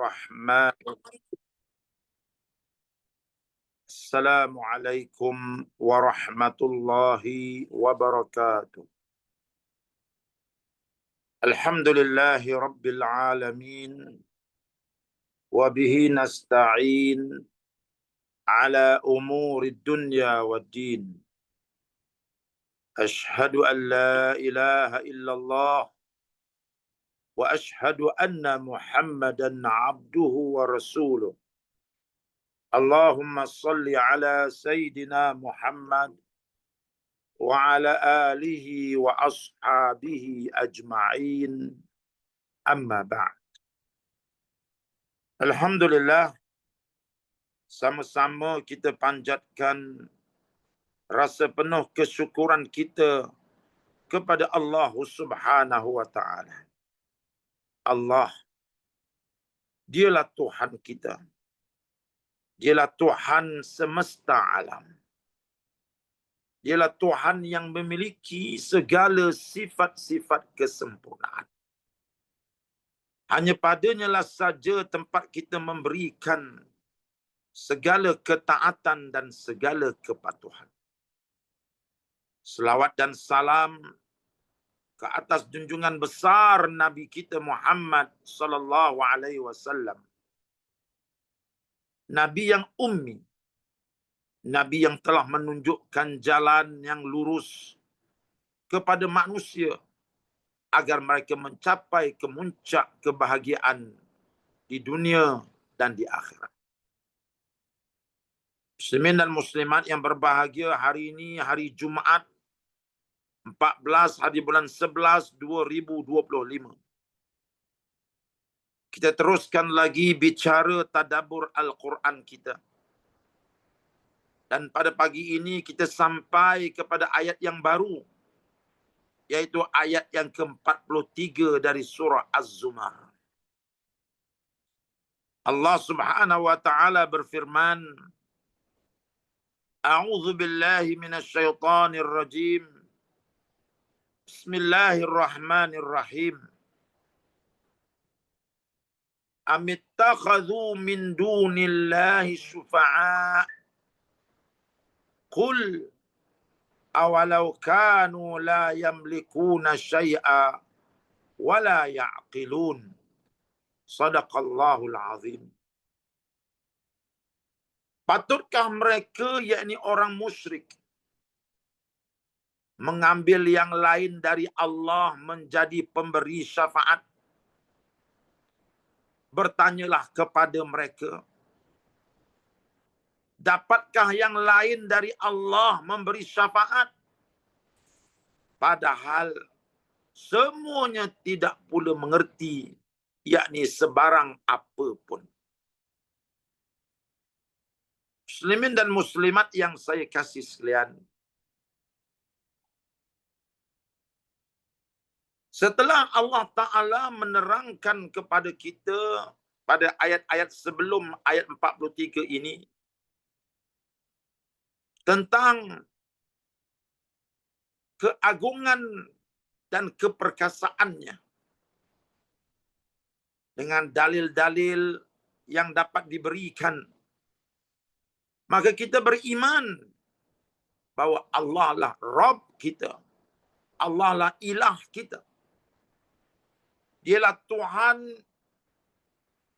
الرحمن السلام عليكم ورحمة الله وبركاته. الحمد لله رب العالمين وبه نستعين على أمور الدنيا والدين. أشهد أن لا إله إلا الله واشهد ان محمدا عبده ورسوله اللهم صل على سيدنا محمد وعلى اله واصحابه اجمعين اما بعد Alhamdulillah sama-sama kita panjatkan rasa penuh kesyukuran kita kepada Allah Subhanahu wa taala. Allah dialah Tuhan kita. Dialah Tuhan semesta alam. Dialah Tuhan yang memiliki segala sifat-sifat kesempurnaan. Hanya padanya lah saja tempat kita memberikan segala ketaatan dan segala kepatuhan. Selawat dan salam ke atas junjungan besar Nabi kita Muhammad sallallahu alaihi wasallam. Nabi yang ummi. Nabi yang telah menunjukkan jalan yang lurus kepada manusia agar mereka mencapai kemuncak kebahagiaan di dunia dan di akhirat. Muslimin dan muslimat yang berbahagia hari ini hari Jumaat 14 hari bulan 11 2025. Kita teruskan lagi bicara tadabur Al-Quran kita. Dan pada pagi ini kita sampai kepada ayat yang baru. Iaitu ayat yang ke-43 dari surah Az-Zumar. Allah subhanahu wa ta'ala berfirman. A'udhu billahi minasyaitanir rajim. بسم الله الرحمن الرحيم أم اتخذوا من دون الله شفعاء قل أولو كانوا لا يملكون شيئا ولا يعقلون صدق الله العظيم Patutkah mereka yakni orang musyrik mengambil yang lain dari Allah menjadi pemberi syafaat. Bertanyalah kepada mereka. Dapatkah yang lain dari Allah memberi syafaat? Padahal semuanya tidak pula mengerti yakni sebarang apapun. Muslimin dan muslimat yang saya kasih sekalian. Setelah Allah Ta'ala menerangkan kepada kita pada ayat-ayat sebelum ayat 43 ini tentang keagungan dan keperkasaannya dengan dalil-dalil yang dapat diberikan. Maka kita beriman bahawa Allah lah Rabb kita. Allah lah ilah kita Dialah Tuhan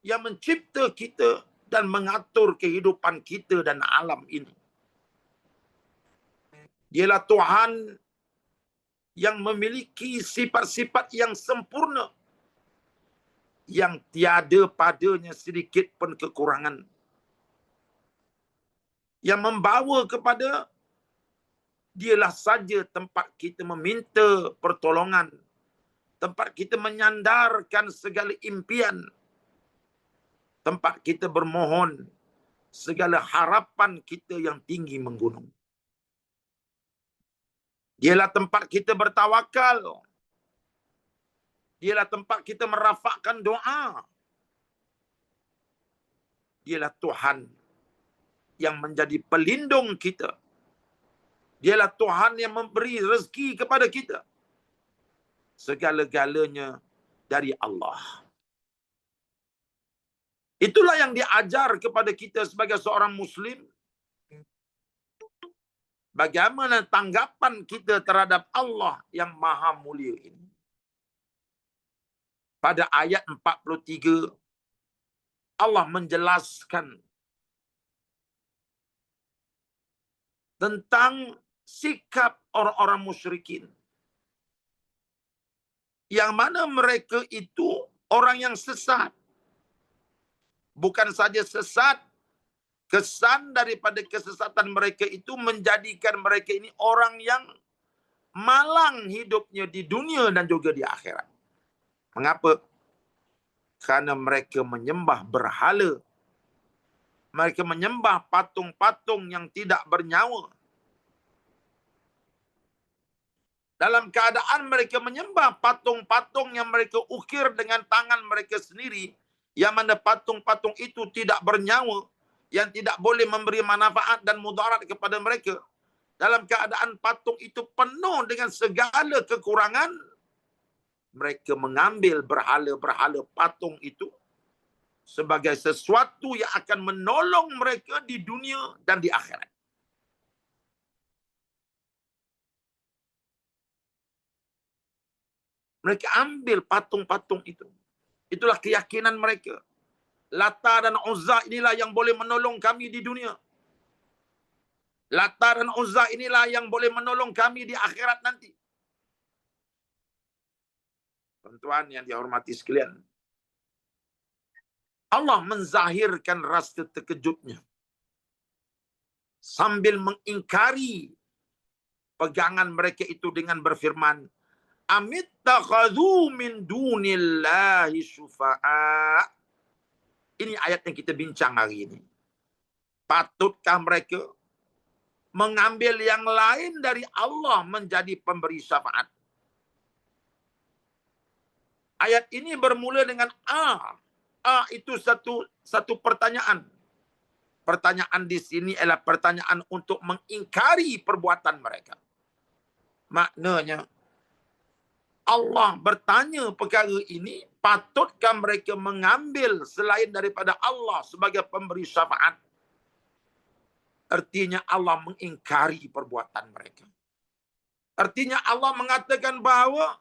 yang mencipta kita dan mengatur kehidupan kita dan alam ini. Dialah Tuhan yang memiliki sifat-sifat yang sempurna yang tiada padanya sedikit pun kekurangan yang membawa kepada dialah saja tempat kita meminta pertolongan tempat kita menyandarkan segala impian, tempat kita bermohon segala harapan kita yang tinggi menggunung. Dialah tempat kita bertawakal. Dialah tempat kita merafakkan doa. Dialah Tuhan yang menjadi pelindung kita. Dialah Tuhan yang memberi rezeki kepada kita segala-galanya dari Allah. Itulah yang diajar kepada kita sebagai seorang Muslim. Bagaimana tanggapan kita terhadap Allah yang maha mulia ini. Pada ayat 43, Allah menjelaskan tentang sikap orang-orang musyrikin. Yang mana mereka itu orang yang sesat bukan saja sesat kesan daripada kesesatan mereka itu menjadikan mereka ini orang yang malang hidupnya di dunia dan juga di akhirat. Mengapa? Karena mereka menyembah berhala. Mereka menyembah patung-patung yang tidak bernyawa. Dalam keadaan mereka menyembah patung-patung yang mereka ukir dengan tangan mereka sendiri, yang mana patung-patung itu tidak bernyawa, yang tidak boleh memberi manfaat dan mudarat kepada mereka. Dalam keadaan patung itu penuh dengan segala kekurangan, mereka mengambil berhala-berhala patung itu sebagai sesuatu yang akan menolong mereka di dunia dan di akhirat. Mereka ambil patung-patung itu. Itulah keyakinan mereka. Lata dan Uzza inilah yang boleh menolong kami di dunia. Lata dan Uzza inilah yang boleh menolong kami di akhirat nanti. Tuan-tuan yang dihormati sekalian. Allah menzahirkan rasa terkejutnya. Sambil mengingkari pegangan mereka itu dengan berfirman, amittakhadhu min dunillahi syufa'a. Ini ayat yang kita bincang hari ini. Patutkah mereka mengambil yang lain dari Allah menjadi pemberi syafaat? Ayat ini bermula dengan A. A itu satu satu pertanyaan. Pertanyaan di sini adalah pertanyaan untuk mengingkari perbuatan mereka. Maknanya, Allah bertanya perkara ini, patutkah mereka mengambil selain daripada Allah sebagai pemberi syafaat? Artinya Allah mengingkari perbuatan mereka. Artinya Allah mengatakan bahawa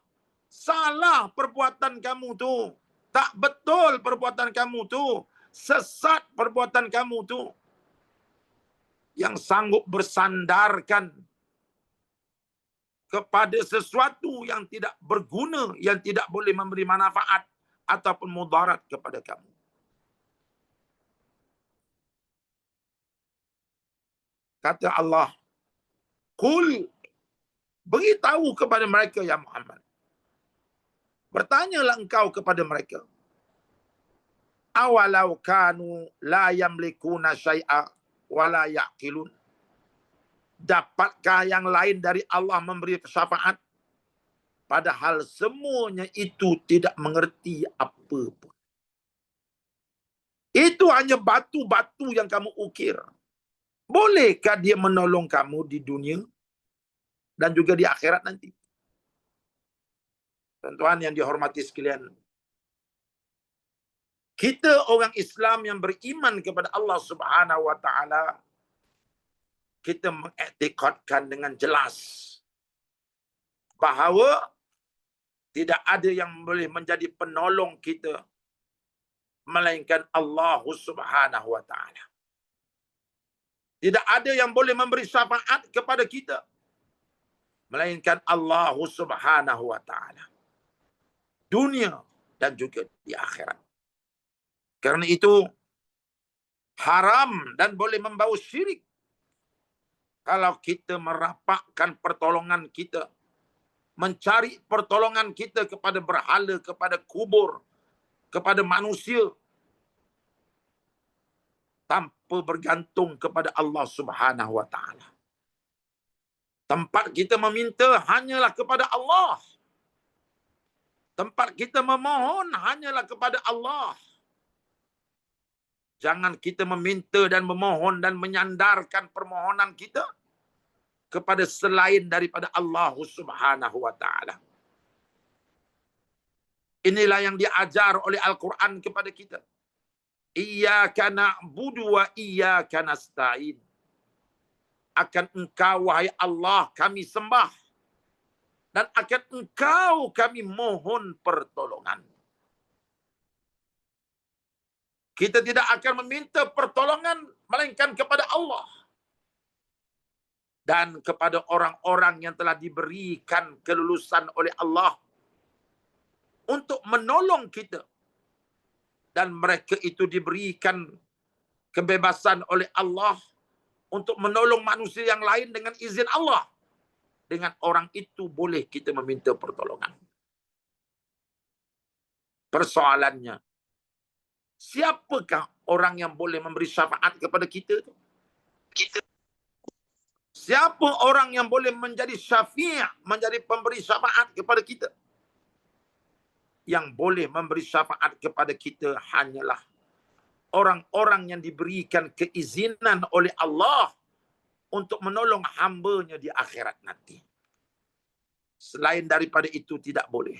salah perbuatan kamu tu. Tak betul perbuatan kamu tu. Sesat perbuatan kamu tu. Yang sanggup bersandarkan kepada sesuatu yang tidak berguna, yang tidak boleh memberi manfaat ataupun mudarat kepada kamu. Kata Allah, Kul, beritahu kepada mereka, Ya Muhammad. Bertanyalah engkau kepada mereka. Awalau kanu la yamlikuna syai'a wa la ya'qilun dapatkah yang lain dari Allah memberi syafaat padahal semuanya itu tidak mengerti apa pun. Itu hanya batu-batu yang kamu ukir. Bolehkah dia menolong kamu di dunia dan juga di akhirat nanti? Tuan-tuan yang dihormati sekalian kita orang Islam yang beriman kepada Allah Subhanahu wa taala kita mengiktikadkan dengan jelas bahawa tidak ada yang boleh menjadi penolong kita melainkan Allah Subhanahu wa taala. Tidak ada yang boleh memberi syafaat kepada kita melainkan Allah Subhanahu wa taala. Dunia dan juga di akhirat. Karena itu haram dan boleh membawa syirik kalau kita merapakkan pertolongan kita, mencari pertolongan kita kepada berhala, kepada kubur, kepada manusia, tanpa bergantung kepada Allah Subhanahu Wa Taala. Tempat kita meminta hanyalah kepada Allah. Tempat kita memohon hanyalah kepada Allah. Jangan kita meminta dan memohon dan menyandarkan permohonan kita kepada selain daripada Allah Subhanahu wa taala. Inilah yang diajar oleh Al-Quran kepada kita. iyyaka na'budu wa iyyaka nasta'in akan engkau wahai Allah kami sembah dan akan engkau kami mohon pertolongan kita tidak akan meminta pertolongan melainkan kepada Allah dan kepada orang-orang yang telah diberikan kelulusan oleh Allah untuk menolong kita dan mereka itu diberikan kebebasan oleh Allah untuk menolong manusia yang lain dengan izin Allah. Dengan orang itu boleh kita meminta pertolongan. Persoalannya, siapakah orang yang boleh memberi syafaat kepada kita itu? Kita. Siapa orang yang boleh menjadi syafi'ah, menjadi pemberi syafaat kepada kita? Yang boleh memberi syafaat kepada kita hanyalah orang-orang yang diberikan keizinan oleh Allah untuk menolong hambanya di akhirat nanti. Selain daripada itu tidak boleh.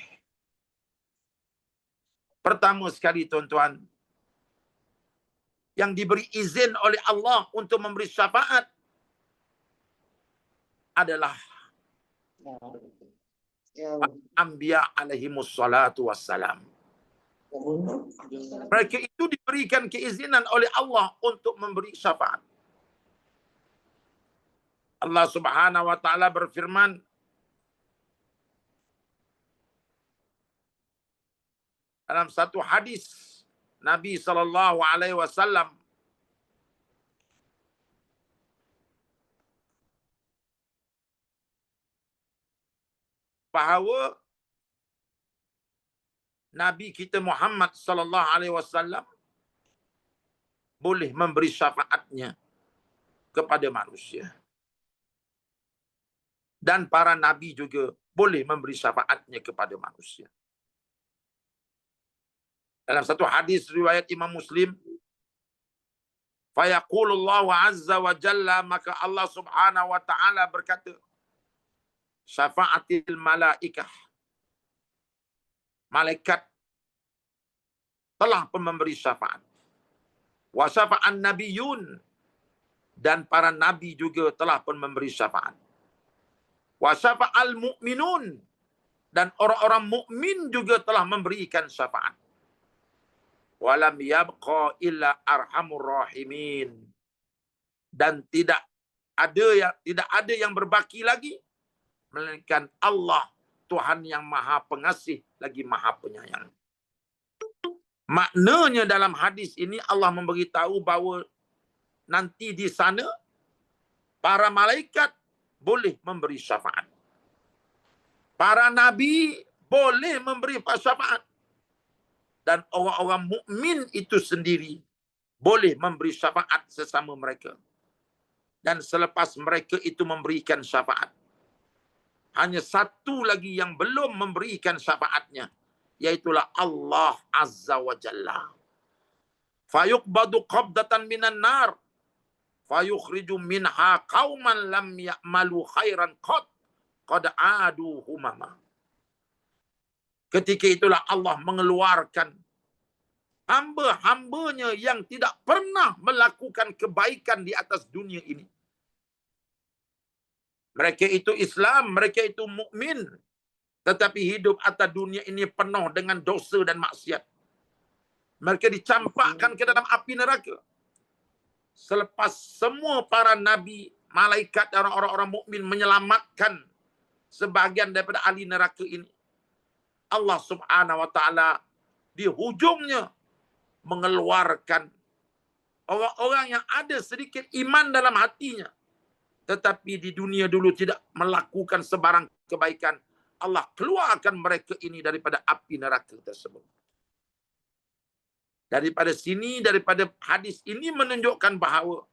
Pertama sekali tuan-tuan, yang diberi izin oleh Allah untuk memberi syafaat adalah ya. Anbiya alaihi wassalatu wassalam. Mereka itu diberikan keizinan oleh Allah untuk memberi syafaat. Allah Subhanahu wa taala berfirman dalam satu hadis Nabi sallallahu alaihi wasallam bahawa Nabi kita Muhammad sallallahu alaihi wasallam boleh memberi syafaatnya kepada manusia. Dan para nabi juga boleh memberi syafaatnya kepada manusia. Dalam satu hadis riwayat Imam Muslim, fayaqulullahu azza wa jalla maka Allah Subhanahu wa taala berkata, syafaatil malaikah malaikat telah memberi syafaat. Wa syafa'an nabiyun dan para nabi juga telah pun memberi syafaat. Wa syafa'al mu'minun dan orang-orang mukmin juga telah memberikan syafaat. Walam yabqa illa arhamur rahimin. Dan tidak ada yang tidak ada yang berbaki lagi melainkan Allah Tuhan yang Maha Pengasih lagi Maha Penyayang. Maknanya dalam hadis ini Allah memberitahu bahawa nanti di sana para malaikat boleh memberi syafaat. Para nabi boleh memberi syafaat. Dan orang-orang mukmin itu sendiri boleh memberi syafaat sesama mereka. Dan selepas mereka itu memberikan syafaat, hanya satu lagi yang belum memberikan syafaatnya yaitulah Allah Azza wa Jalla. Fayuqbadu qabdatan minan nar fayukhriju minha qauman lam ya'malu khairan qad qad adu humama. Ketika itulah Allah mengeluarkan hamba-hambanya yang tidak pernah melakukan kebaikan di atas dunia ini. Mereka itu Islam, mereka itu mukmin, tetapi hidup atas dunia ini penuh dengan dosa dan maksiat. Mereka dicampakkan ke dalam api neraka. Selepas semua para nabi, malaikat dan orang-orang mukmin menyelamatkan sebahagian daripada ahli neraka ini. Allah Subhanahu wa taala di hujungnya mengeluarkan orang-orang yang ada sedikit iman dalam hatinya. Tetapi di dunia dulu tidak melakukan sebarang kebaikan Allah keluarkan mereka ini daripada api neraka tersebut. Daripada sini daripada hadis ini menunjukkan bahawa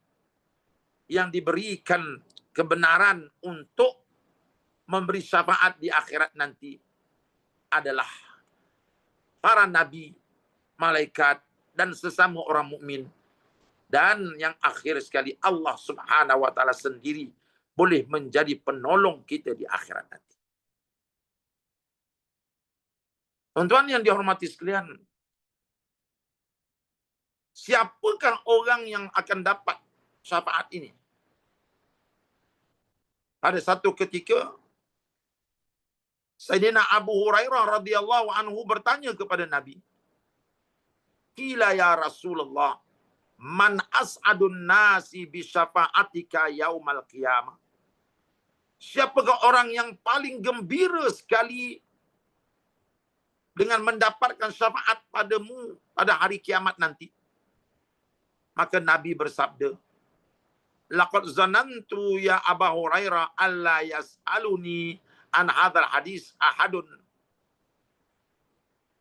yang diberikan kebenaran untuk memberi syafaat di akhirat nanti adalah para nabi malaikat dan sesama orang mukmin dan yang akhir sekali Allah Subhanahu wa taala sendiri boleh menjadi penolong kita di akhirat nanti. Tuan-tuan yang dihormati sekalian, siapakah orang yang akan dapat syafaat ini? Pada satu ketika Sayyidina Abu Hurairah radhiyallahu anhu bertanya kepada Nabi, "Kila ya Rasulullah, man as'adun nasi bi syafa'atika yaumal qiyamah?" Siapakah orang yang paling gembira sekali dengan mendapatkan syafaat padamu pada hari kiamat nanti? Maka Nabi bersabda, Laqad zanantu ya Abu Hurairah alla yas'aluni an hadzal hadis ahadun.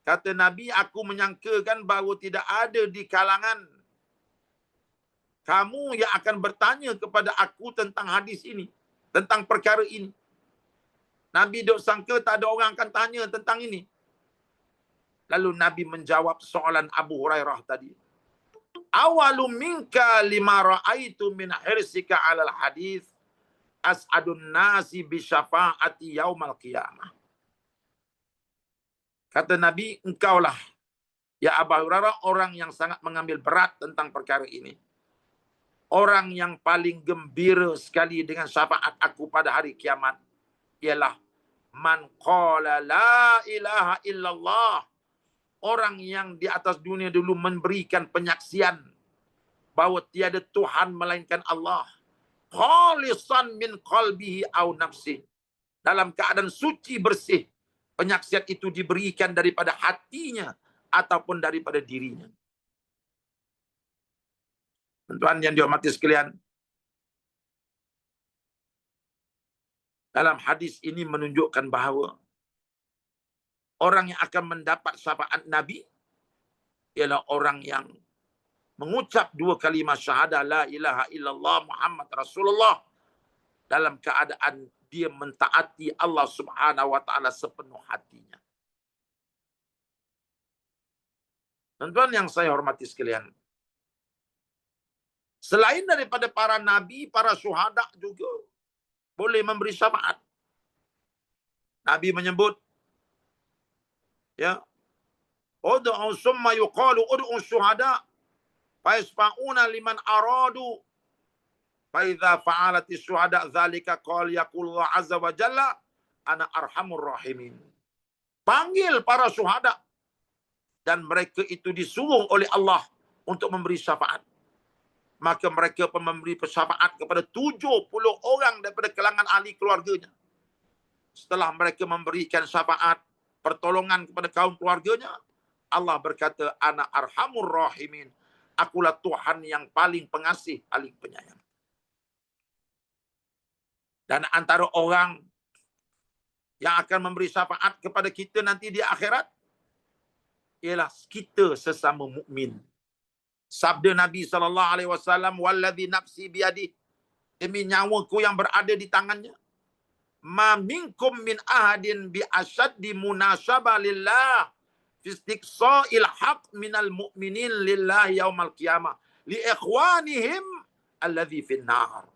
Kata Nabi, aku menyangkakan bahawa tidak ada di kalangan kamu yang akan bertanya kepada aku tentang hadis ini, tentang perkara ini. Nabi dok sangka tak ada orang akan tanya tentang ini. Lalu Nabi menjawab soalan Abu Hurairah tadi awalu minka lima ra'aitu min hirsika 'alal hadis as'adun nasi bi syafa'ati yaumal qiyamah. Kata Nabi, engkaulah ya Abu Hurairah orang yang sangat mengambil berat tentang perkara ini. Orang yang paling gembira sekali dengan syafaat aku pada hari kiamat ialah man qala la ilaha illallah orang yang di atas dunia dulu memberikan penyaksian bahawa tiada Tuhan melainkan Allah. Khalisan min qalbihi au nafsi. Dalam keadaan suci bersih. Penyaksian itu diberikan daripada hatinya ataupun daripada dirinya. Tuan yang dihormati sekalian. Dalam hadis ini menunjukkan bahawa orang yang akan mendapat syafaat Nabi ialah orang yang mengucap dua kalimat syahadah la ilaha illallah Muhammad Rasulullah dalam keadaan dia mentaati Allah Subhanahu wa taala sepenuh hatinya. Tuan-tuan yang saya hormati sekalian. Selain daripada para nabi, para syuhada juga boleh memberi syafaat. Nabi menyebut ya ud'u summa yuqalu ud'u syuhada fa liman aradu. Fa idza fa'alat syuhada dzalika qala yaqulu azza wa jalla ana arhamur rahimin. Panggil para syuhada. Dan mereka itu disuruh oleh Allah untuk memberi syafaat. Maka mereka pun memberi syafaat kepada 70 orang daripada kalangan ahli keluarganya. Setelah mereka memberikan syafaat pertolongan kepada kaum keluarganya, Allah berkata, Ana arhamur rahimin. Akulah Tuhan yang paling pengasih, paling penyayang. Dan antara orang yang akan memberi syafaat kepada kita nanti di akhirat, ialah kita sesama mukmin. Sabda Nabi sallallahu alaihi wasallam, "Wallazi nafsi biyadi." Demi nyawaku yang berada di tangannya ma minkum min ahadin bi asaddi munasaba lillah fi istiqsa'il haq minal mu'minin lillah yaumal qiyamah. Li ikhwanihim alladhi fin nar.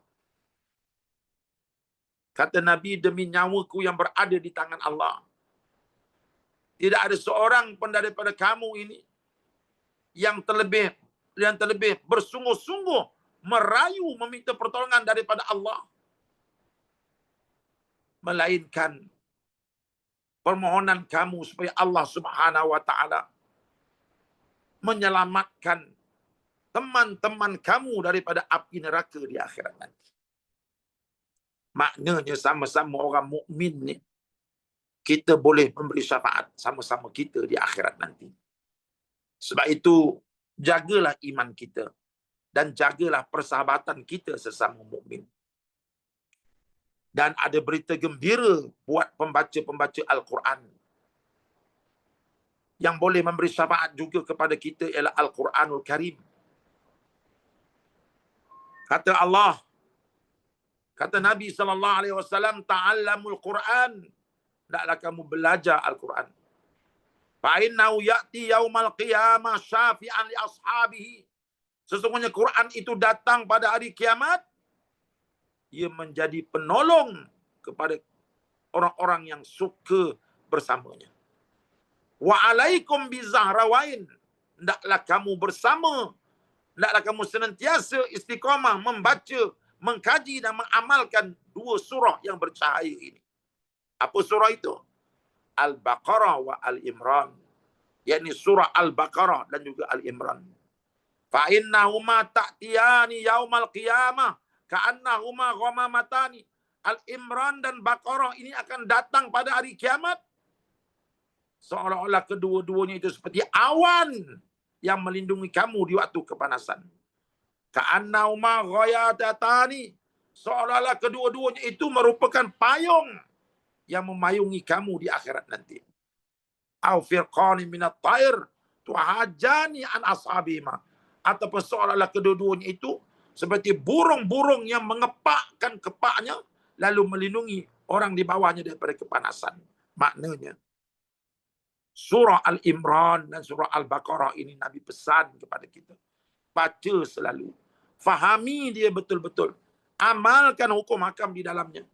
Kata nabi demi nyawaku yang berada di tangan Allah. Tidak ada seorang pun daripada kamu ini yang terlebih yang terlebih bersungguh-sungguh merayu meminta pertolongan daripada Allah. Melainkan permohonan kamu supaya Allah Subhanahu wa taala menyelamatkan teman-teman kamu daripada api neraka di akhirat nanti. Maknanya sama-sama orang mukmin ni kita boleh memberi syafaat sama-sama kita di akhirat nanti. Sebab itu jagalah iman kita dan jagalah persahabatan kita sesama mukmin dan ada berita gembira buat pembaca-pembaca Al-Quran. Yang boleh memberi syafaat juga kepada kita ialah Al-Quranul Karim. Kata Allah, kata Nabi sallallahu alaihi wasallam, "Ta'allamul Quran." Hendaklah kamu belajar Al-Quran. Fa innahu ya'ti yaumal qiyamah syafi'an li ashabihi. Sesungguhnya Quran itu datang pada hari kiamat ia menjadi penolong kepada orang-orang yang suka bersamanya. Wa alaikum bi zahrawain. Hendaklah kamu bersama hendaklah kamu senantiasa istiqamah membaca, mengkaji dan mengamalkan dua surah yang bercahaya ini. Apa surah itu? Al-Baqarah wa Al-Imran. yakni surah Al-Baqarah dan juga Al-Imran. Fa innahuma ta'tiyani yaumal qiyamah ka'annahuma ghamamatani. Al-Imran dan Baqarah ini akan datang pada hari kiamat. Seolah-olah kedua-duanya itu seperti awan yang melindungi kamu di waktu kepanasan. Ka'annahuma ghayatatani. Seolah-olah kedua-duanya itu merupakan payung yang memayungi kamu di akhirat nanti. Au firqani minat tair tuhajani an ashabima. Ataupun seolah-olah kedua-duanya itu seperti burung-burung yang mengepakkan kepaknya lalu melindungi orang di bawahnya daripada kepanasan. Maknanya, surah Al-Imran dan surah Al-Baqarah ini Nabi pesan kepada kita. Baca selalu. Fahami dia betul-betul. Amalkan hukum hakam di dalamnya.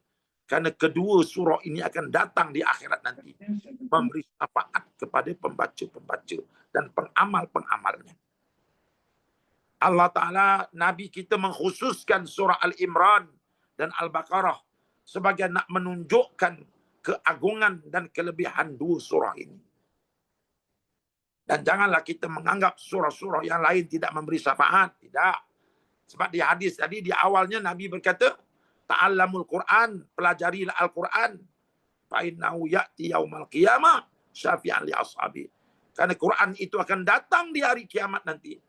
Karena kedua surah ini akan datang di akhirat nanti. Memberi syafaat kepada pembaca-pembaca dan pengamal-pengamalnya. Allah Ta'ala, Nabi kita mengkhususkan surah Al-Imran dan Al-Baqarah sebagai nak menunjukkan keagungan dan kelebihan dua surah ini. Dan janganlah kita menganggap surah-surah yang lain tidak memberi syafaat. Tidak. Sebab di hadis tadi, di awalnya Nabi berkata, Ta'allamul Quran, pelajarilah Al-Quran. Fa'innahu ya'ti yawmal qiyamah syafi'an li ashabi. Karena Quran itu akan datang di hari kiamat nanti.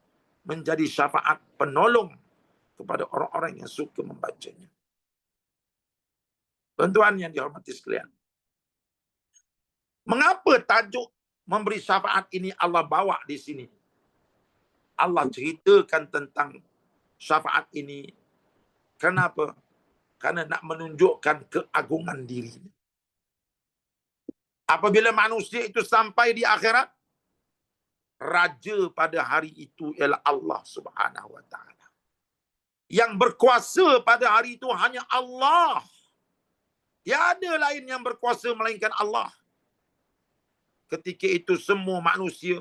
Menjadi syafaat penolong kepada orang-orang yang suka membacanya. Tuan-tuan yang dihormati sekalian. Mengapa tajuk memberi syafaat ini Allah bawa di sini? Allah ceritakan tentang syafaat ini. Kenapa? Karena nak menunjukkan keagungan diri. Apabila manusia itu sampai di akhirat, raja pada hari itu ialah Allah Subhanahu wa taala. Yang berkuasa pada hari itu hanya Allah. Tiada lain yang berkuasa melainkan Allah. Ketika itu semua manusia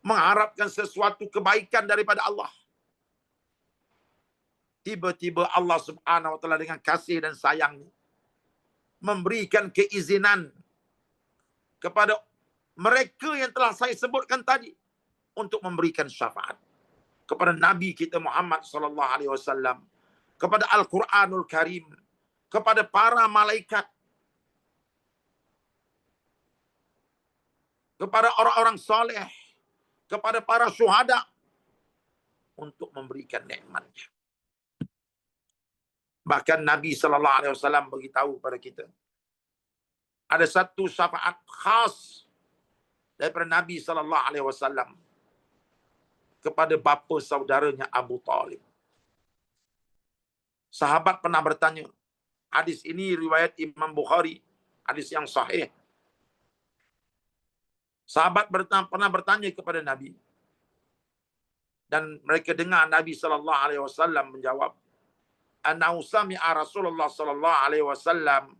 mengharapkan sesuatu kebaikan daripada Allah. Tiba-tiba Allah subhanahu wa ta'ala dengan kasih dan sayang memberikan keizinan kepada mereka yang telah saya sebutkan tadi untuk memberikan syafaat kepada Nabi kita Muhammad sallallahu alaihi wasallam kepada Al-Quranul Karim kepada para malaikat kepada orang-orang soleh kepada para syuhada untuk memberikan nikmatnya. Bahkan Nabi sallallahu alaihi wasallam beritahu kepada kita ada satu syafaat khas daripada Nabi sallallahu alaihi wasallam kepada bapa saudaranya Abu Talib. Sahabat pernah bertanya, Hadis ini riwayat Imam Bukhari. Hadis yang sahih. Sahabat bertanya, pernah bertanya kepada Nabi. Dan mereka dengar Nabi sallallahu alaihi wasallam menjawab, "Annahu sami'a Rasulullah sallallahu alaihi wasallam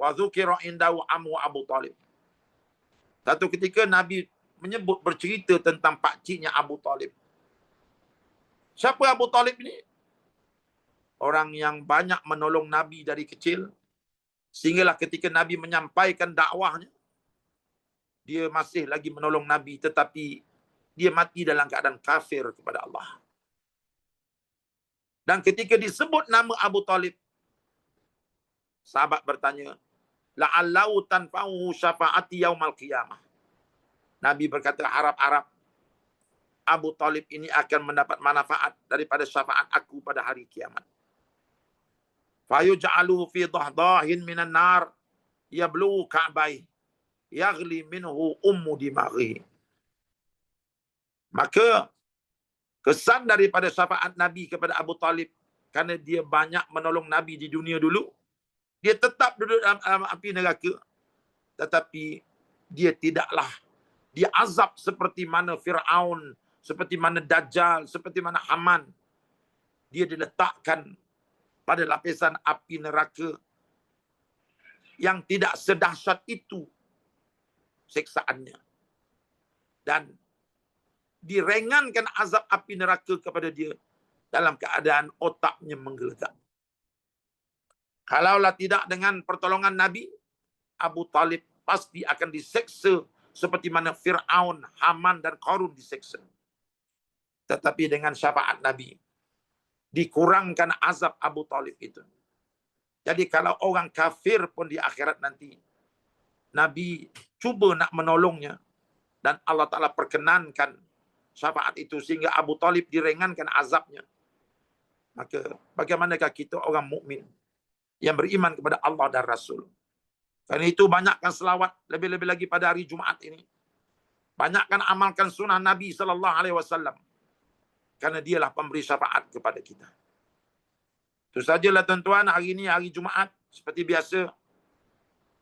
wa dzukira indahu amu Abu Talib." Satu ketika Nabi menyebut bercerita tentang pak ciknya Abu Talib. Siapa Abu Talib ini? orang yang banyak menolong Nabi dari kecil. Sehinggalah ketika Nabi menyampaikan dakwahnya, dia masih lagi menolong Nabi tetapi dia mati dalam keadaan kafir kepada Allah. Dan ketika disebut nama Abu Talib, sahabat bertanya, La'allahu tanfa'uhu syafa'ati yaumal qiyamah. Nabi berkata, harap-harap Abu Talib ini akan mendapat manfaat daripada syafaat aku pada hari kiamat fayuj'alu fi dahdahin minan nar yablu ka'bai yaghli minhu ummu dimaghi maka kesan daripada syafaat nabi kepada Abu Talib kerana dia banyak menolong nabi di dunia dulu dia tetap duduk dalam, dalam api neraka tetapi dia tidaklah dia azab seperti mana Firaun seperti mana Dajjal seperti mana Haman dia diletakkan pada lapisan api neraka yang tidak sedahsyat itu siksaannya. Dan direngankan azab api neraka kepada dia dalam keadaan otaknya menggelegak. Kalaulah tidak dengan pertolongan Nabi, Abu Talib pasti akan diseksa seperti mana Fir'aun, Haman dan Qarun diseksa. Tetapi dengan syafaat Nabi, dikurangkan azab Abu Talib itu. Jadi kalau orang kafir pun di akhirat nanti, Nabi cuba nak menolongnya dan Allah Ta'ala perkenankan syafaat itu sehingga Abu Talib direngankan azabnya. Maka bagaimanakah kita orang mukmin yang beriman kepada Allah dan Rasul? Karena itu banyakkan selawat lebih-lebih lagi pada hari Jumaat ini. Banyakkan amalkan sunnah Nabi sallallahu alaihi wasallam. Karena dialah pemberi syafaat kepada kita. Itu sajalah tuan-tuan hari ini hari Jumaat seperti biasa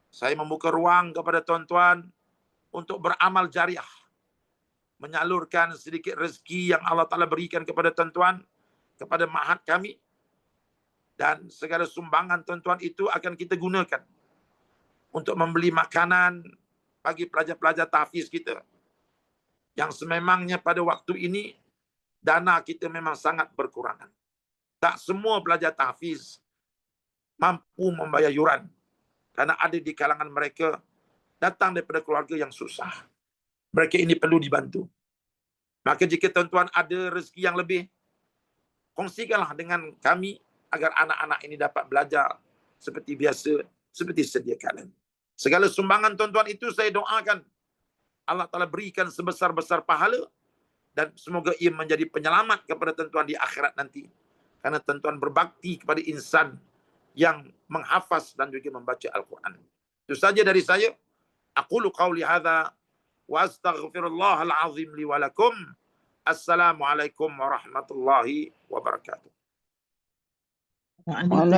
saya membuka ruang kepada tuan-tuan untuk beramal jariah. Menyalurkan sedikit rezeki yang Allah Ta'ala berikan kepada tuan-tuan, kepada mahat kami. Dan segala sumbangan tuan-tuan itu akan kita gunakan untuk membeli makanan bagi pelajar-pelajar tahfiz kita. Yang sememangnya pada waktu ini, dana kita memang sangat berkurangan. Tak semua pelajar tahfiz mampu membayar yuran karena ada di kalangan mereka datang daripada keluarga yang susah. Mereka ini perlu dibantu. Maka jika tuan-tuan ada rezeki yang lebih, kongsikanlah dengan kami agar anak-anak ini dapat belajar seperti biasa, seperti sedia kala. Segala sumbangan tuan-tuan itu saya doakan Allah Ta'ala berikan sebesar-besar pahala dan semoga ia menjadi penyelamat kepada tuan-tuan di akhirat nanti. Karena tuan-tuan berbakti kepada insan yang menghafaz dan juga membaca Al-Quran. Itu saja dari saya. Aku lu qawli hadha wa astaghfirullah al-azim li walakum. Assalamualaikum warahmatullahi wabarakatuh. I need